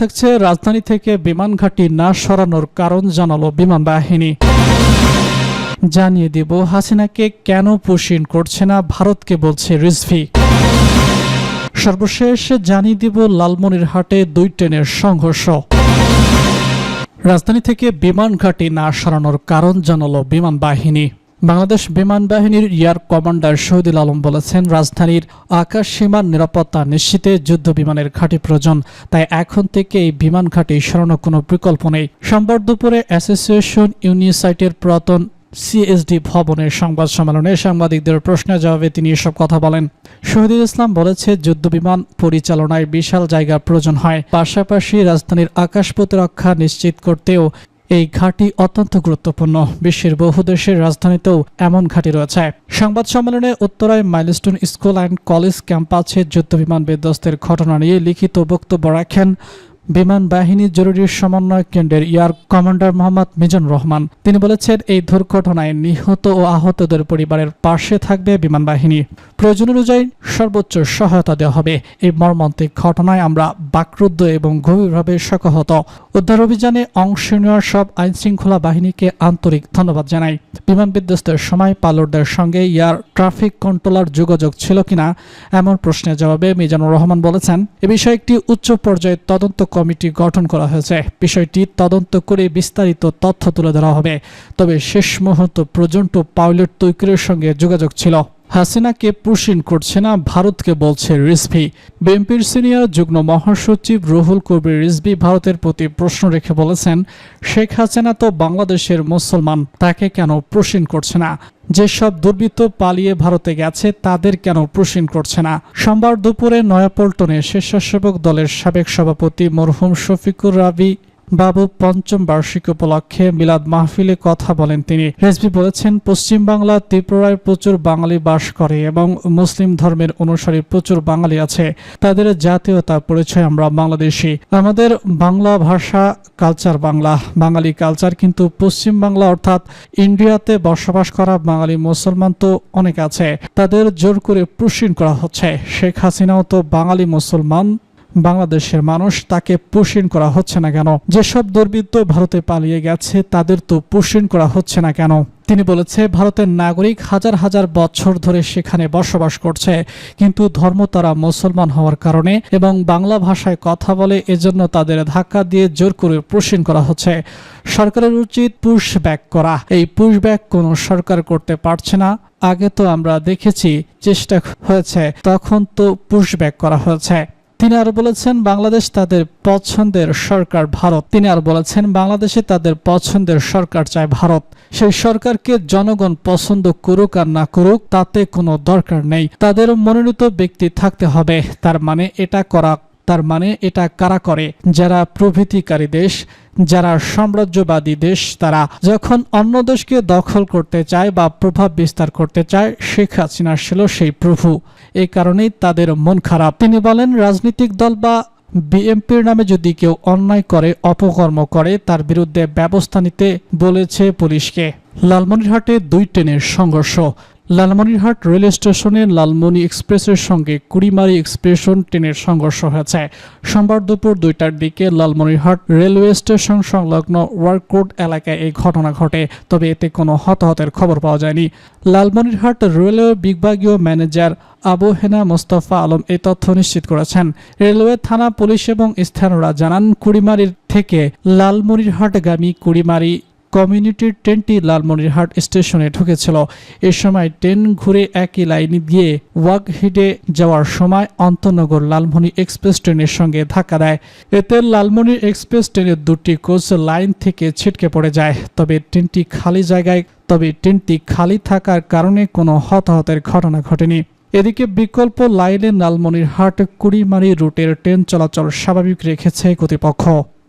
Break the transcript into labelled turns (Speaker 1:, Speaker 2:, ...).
Speaker 1: থাকছে রাজধানী থেকে বিমান ঘাটি না সরানোর কারণ জানালো বিমান বাহিনী জানিয়ে দিব হাসিনাকে কেন পোষণ করছে না ভারতকে বলছে রিজভি সর্বশেষ জানিয়ে দিব লালমনিরহাটে দুই ট্রেনের সংঘর্ষ রাজধানী থেকে বিমান ঘাটি না সরানোর কারণ জানালো বিমান বাহিনী বাংলাদেশ বিমান বাহিনীর ইয়ার কমান্ডার শহীদুল আলম বলেছেন রাজধানীর আকাশ সীমার নিরাপত্তা নিশ্চিতে যুদ্ধ বিমানের ঘাঁটি প্রয়োজন তাই এখন থেকে এই বিমান ঘাঁটি সরানোর কোনো বিকল্প নেই সোমবার দুপুরে অ্যাসোসিয়েশন ইউনিসাইটের পুরাতন সিএসডি ভবনের সংবাদ সম্মেলনে সাংবাদিকদের প্রশ্নের জবাবে তিনি এসব কথা বলেন শহীদুল ইসলাম বলেছে যুদ্ধ বিমান পরিচালনায় বিশাল জায়গা প্রয়োজন হয় পাশাপাশি রাজধানীর আকাশপথ রক্ষা নিশ্চিত করতেও এই ঘাঁটি অত্যন্ত গুরুত্বপূর্ণ বিশ্বের বহু দেশের রাজধানীতেও এমন ঘাঁটি রয়েছে সংবাদ সম্মেলনে উত্তরায় মাইলস্টোন স্কুল অ্যান্ড কলেজ ক্যাম্পাসে যুদ্ধবিমান বিধ্বস্তের ঘটনা নিয়ে লিখিত বক্তব্য রাখেন বিমান বাহিনী জরুরি সমন্বয় কেন্দ্রের ইয়ার কমান্ডার মোহাম্মদ মিজান রহমান তিনি বলেছেন এই দুর্ঘটনায় নিহত ও আহতদের পরিবারের পাশে থাকবে বিমান বাহিনী প্রয়োজন অনুযায়ী সর্বোচ্চ সহায়তা দেওয়া হবে এই মর্মান্তিক ঘটনায় আমরা বাকরুদ্ধ এবং গভীরভাবে শোকাহত উদ্ধার অভিযানে অংশ নেওয়ার সব আইনশৃঙ্খলা বাহিনীকে আন্তরিক ধন্যবাদ জানাই বিমান বিধ্বস্তের সময় পাইলটদের সঙ্গে ইয়ার ট্রাফিক কন্ট্রোলার যোগাযোগ ছিল কিনা এমন প্রশ্নের জবাবে মিজানুর রহমান বলেছেন এ বিষয়ে একটি উচ্চ পর্যায়ে তদন্ত কমিটি গঠন করা হয়েছে বিষয়টি তদন্ত করে বিস্তারিত তথ্য তুলে ধরা হবে তবে শেষ মুহূর্ত পর্যন্ত পাইলট তৈকরের সঙ্গে যোগাযোগ ছিল হাসিনাকে পুশিন করছে না ভারতকে বলছে রিসভি বিএনপির সিনিয়র যুগ্ম মহাসচিব রুহুল কবির রিসভি ভারতের প্রতি প্রশ্ন রেখে বলেছেন শেখ হাসিনা তো বাংলাদেশের মুসলমান তাকে কেন প্রসীন করছে না যেসব দুর্বৃত্ত পালিয়ে ভারতে গেছে তাদের কেন প্রসীন করছে না সোমবার দুপুরে নয়াপল্টনে স্বেচ্ছাসেবক দলের সাবেক সভাপতি মরহুম শফিকুর রাবি বাবু পঞ্চম বার্ষিক উপলক্ষে মিলাদ মাহফিলে কথা বলেন তিনি রেসবি বলেছেন পশ্চিমবাংলা ত্রিপুরায় প্রচুর বাঙালি বাস করে এবং মুসলিম ধর্মের অনুসারী প্রচুর বাঙালি আছে তাদের জাতীয়তা পরিচয় আমরা বাংলাদেশি আমাদের বাংলা ভাষা কালচার বাংলা বাঙালি কালচার কিন্তু পশ্চিম বাংলা অর্থাৎ ইন্ডিয়াতে বসবাস করা বাঙালি মুসলমান তো অনেক আছে তাদের জোর করে পুষিন করা হচ্ছে শেখ হাসিনাও তো বাঙালি মুসলমান বাংলাদেশের মানুষ তাকে পোষণ করা হচ্ছে না কেন যেসব দুর্বৃত্ত ভারতে পালিয়ে গেছে তাদের তো পোষণ করা হচ্ছে না কেন তিনি বলেছে ভারতের নাগরিক হাজার হাজার বছর ধরে সেখানে বসবাস করছে কিন্তু ধর্ম তারা মুসলমান হওয়ার কারণে এবং বাংলা ভাষায় কথা বলে এজন্য তাদের ধাক্কা দিয়ে জোর করে প্রসীন করা হচ্ছে সরকারের উচিত পুশ ব্যাক করা এই পুশ ব্যাক কোনো সরকার করতে পারছে না আগে তো আমরা দেখেছি চেষ্টা হয়েছে তখন তো পুশ ব্যাক করা হয়েছে তিনি আর বলেছেন বাংলাদেশ তাদের পছন্দের সরকার ভারত তিনি আর বলেছেন বাংলাদেশে তাদের পছন্দের সরকার চায় ভারত সেই সরকারকে জনগণ পছন্দ করুক আর না করুক তাতে কোনো দরকার নেই তাদের মনোনীত ব্যক্তি থাকতে হবে তার মানে এটা করা তার মানে এটা কারা করে যারা প্রভৃতিকারী দেশ যারা সাম্রাজ্যবাদী দেশ তারা যখন অন্য দেশকে দখল করতে চায় বা প্রভাব বিস্তার করতে চায় শেখ হাসিনা ছিল সেই প্রভু এ কারণেই তাদের মন খারাপ তিনি বলেন রাজনৈতিক দল বা বিএমপির নামে যদি কেউ অন্যায় করে অপকর্ম করে তার বিরুদ্ধে ব্যবস্থা নিতে বলেছে পুলিশকে লালমনিরহাটে দুই ট্রেনের সংঘর্ষ লালমনিরহাট রেল স্টেশনে লালমনি এক্সপ্রেসের সঙ্গে কুড়িমারি এক্সপ্রেশন ট্রেনের সংঘর্ষ হয়েছে সোমবার দুপুর দুইটার দিকে লালমনিরহাট রেলওয়ে স্টেশন সংলগ্ন ওয়ার্কোড এলাকায় এই ঘটনা ঘটে তবে এতে কোনো হতাহতের খবর পাওয়া যায়নি লালমনিরহাট রেলওয়ে বিভাগীয় ম্যানেজার আবু হেনা মোস্তফা আলম এই তথ্য নিশ্চিত করেছেন রেলওয়ে থানা পুলিশ এবং স্থানীয়রা জানান কুড়িমারির থেকে লালমনিরহাটগামী কুড়িমারি কমিউনিটির ট্রেনটি লালমনিরহাট স্টেশনে ঢুকেছিল এ সময় ট্রেন ঘুরে একই লাইনে গিয়ে ওয়াকহিডে যাওয়ার সময় অন্তনগর লালমনি এক্সপ্রেস ট্রেনের সঙ্গে ধাক্কা দেয় এতে লালমনি এক্সপ্রেস ট্রেনের দুটি কোচ লাইন থেকে ছিটকে পড়ে যায় তবে ট্রেনটি খালি জায়গায় তবে ট্রেনটি খালি থাকার কারণে কোনো হতাহতের ঘটনা ঘটেনি এদিকে বিকল্প লাইনে লালমনিরহাট কুড়িমারি রুটের ট্রেন চলাচল স্বাভাবিক রেখেছে কর্তৃপক্ষ